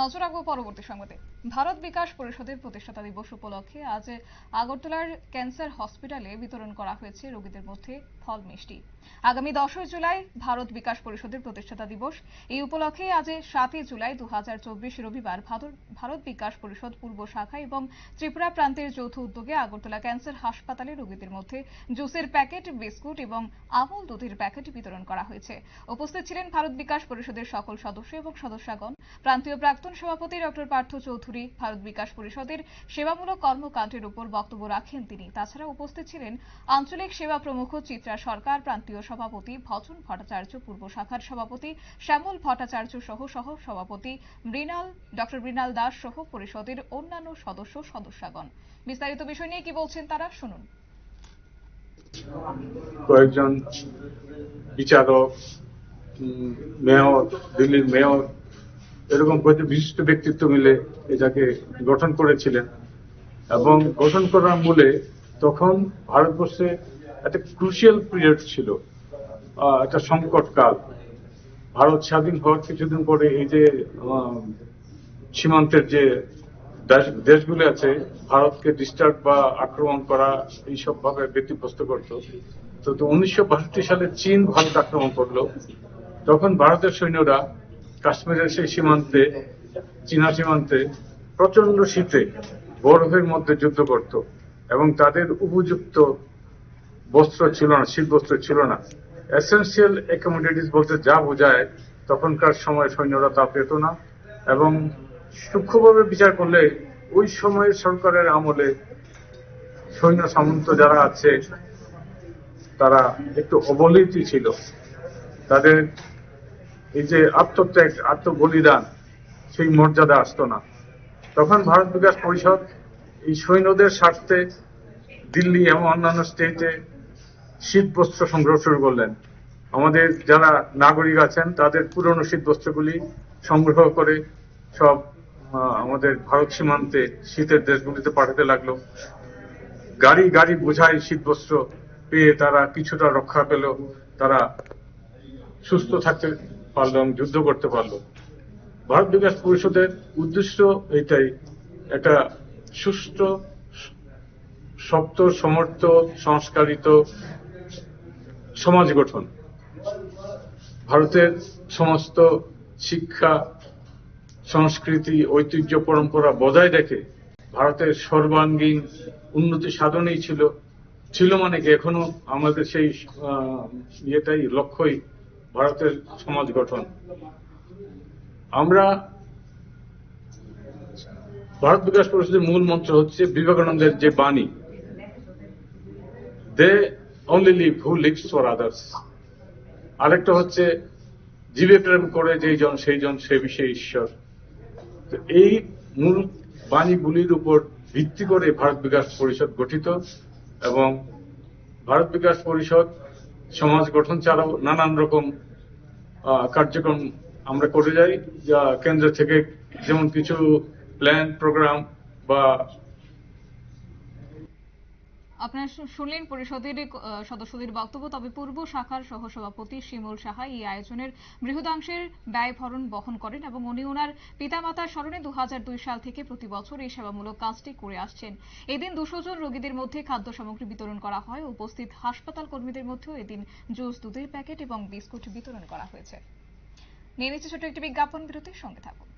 নজর রাখব পরবর্তী সংবাদে। ভারত বিকাশ পরিষদের প্রতিষ্ঠাতা দিবস উপলক্ষে আজ আগরতলার ক্যান্সার হসপিটালে বিতরণ করা হয়েছে রোগীদের মধ্যে ফল মিষ্টি। আগামী দশই জুলাই ভারত বিকাশ পরিষদের প্রতিষ্ঠাতা দিবস। এই উপলক্ষে আজ সাতই জুলাই দু হাজার চব্বিশ রবিবার ভারত বিকাশ পরিষদ পূর্ব শাখা এবং ত্রিপুরা প্রান্তের যৌথ উদ্যোগে আগরতলা ক্যান্সার হাসপাতালে রোগীদের মধ্যে জুসের প্যাকেট, বিস্কুট এবং আমল দুধের প্যাকেট বিতরণ করা হয়েছে। উপস্থিত ছিলেন ভারত বিকাশ পরিষদের সকল সদস্য এবং সদস্যগণ। প্রান্তীয় প্রাক্তন সভাপতি ডক্টর পার্থ চৌধুরী ভারত বিকাশ পরিষদের সেবামূলক কর্মকাণ্ডের উপর বক্তব্য রাখেন তিনি। তাছাড়া উপস্থিত ছিলেন আঞ্চলিক সেবা প্রমুখ চিত্রা সরকার, প্রান্তীয় সভাপতি ভজন ভট্টাচার্য, পূর্ব শাখার সভাপতি শ্যামল ভট্টাচার্য সহ সহ সভাপতি মৃণাল, ডক্টর মৃণাল দাস সহ পরিষদের অন্যান্য সদস্য সদস্যগণ। বিস্তারিত বিষয় নিয়ে কি বলছেন তারা, শুনুন। কয়েকজন বিচারক মেয়র, দিল্লির মেয়র এরকম বিশিষ্ট ব্যক্তিত্ব মিলে এটাকে গঠন করেছিলেন এবং গঠন করার মূলে তখন ভারতবর্ষে একটা ক্রুশিয়াল পিরিয়ড ছিল একটা সংকটকাল ভারত স্বাধীন হওয়ার কিছুদিন পরে এই যে সীমান্তের যে দেশ- দেশগুলো আছে, ভারতকে ডিস্টার্ব বা আক্রমণ করা এইসব ভাবে ব্যতিব্যস্ত করত। তো তো উনিশশো বাষট্টি সালে চীন ভারত আক্রমণ করল। তখন ভারতের সৈন্যরা কাশ্মীরের সেই সীমান্তে, চীনা সীমান্তে প্রচণ্ড শীতে বরফের মধ্যে যুদ্ধ করত এবং তাদের উপযুক্ত বস্ত্র ছিল না শীত বস্ত্র ছিল না। এসেন্সিয়াল অ্যাকোমোডিটিস বলতে যা বোঝায়, তখনকার সময় সৈন্যরা তা পেত না এবং সূক্ষ্মভাবে বিচার করলে ওই সময়ের সরকারের আমলে সৈন্য সামন্ত যারা আছে, তারা একটু অবহেলিত ছিল। তাদের এই যে আত্মত্যাগ, আত্মবলিদান, সেই মর্যাদা আসতো না। তখন ভারত বিকাশ পরিষদ এই সৈন্যদের স্বার্থে দিল্লি এবং অন্যান্য স্টেটে শীত বস্ত্র সংগ্রহ শুরু করলেন। আমাদের যারা নাগরিক আছেন, তাদের পুরনো শীত বস্ত্রগুলি সংগ্রহ করে সব আমাদের ভারত সীমান্তে শীতের দেশগুলিতে পাঠাতে লাগল। গাড়ি গাড়ি বোঝাই শীত বস্ত্র পেয়ে তারা কিছুটা রক্ষা পেল। তারা সুস্থ থাকতে পারল এবং যুদ্ধ করতে পারল। ভারত বিকাশ পরিষদের উদ্দেশ্য এটাই, একটা সুস্থ শক্ত, সমর্থ, সংস্কারিত সমাজ গঠন। ভারতের সমস্ত শিক্ষা, সংস্কৃতি, ঐতিহ্য, পরম্পরা বজায় রেখে ভারতের সর্বাঙ্গীন উন্নতি সাধনেই ছিল। ছিল মানে কি এখনও আমাদের সেই ইয়েটাই, লক্ষ্যই ভারতের সমাজ গঠন। আমরা ভারত বিকাশ পরিষদের মূল মন্ত্র হচ্ছে বিবেকানন্দের যে বাণী they only live who lives for others আরেকটা হচ্ছে জীবে প্রেম করে যেই জন সেই জন সে বিষয়ে ঈশ্বর তো এই মূল বাণীগুলির উপর ভিত্তি করে ভারত বিকাশ পরিষদ গঠিত এবং ভারত বিকাশ পরিষদ সমাজ গঠন ছাড়াও নানান রকম কার্যক্রম আমরা করে যাই, যা কেন্দ্র থেকে যেমন কিছু প্ল্যান প্রোগ্রাম বা আপনারা শুনলেন পরিষদের সদস্যদের বক্তব্য, তবে পূর্ব শাখার সহসভাপতি শিমুল সাহা এই আয়োজনের বৃহদাংশের ব্যয় ভরণ বহন করেন এবং উনি ওনার পিতামাতার স্মরণে দু হাজার দুই সাল থেকে প্রতি বছর এই সেবামূলক কাজটি করে আসছেন। এদিন দুশো জন রোগীদের মধ্যে খাদ্য সামগ্রী বিতরণ করা হয়। উপস্থিত হাসপাতাল কর্মীদের মধ্যেও এদিন জুস, দুধের প্যাকেট এবং বিস্কুট বিতরণ করা হয়েছে। নিয়ে নিচ্ছে ছোট একটি বিজ্ঞাপন, বিরতির সঙ্গে থাকুন।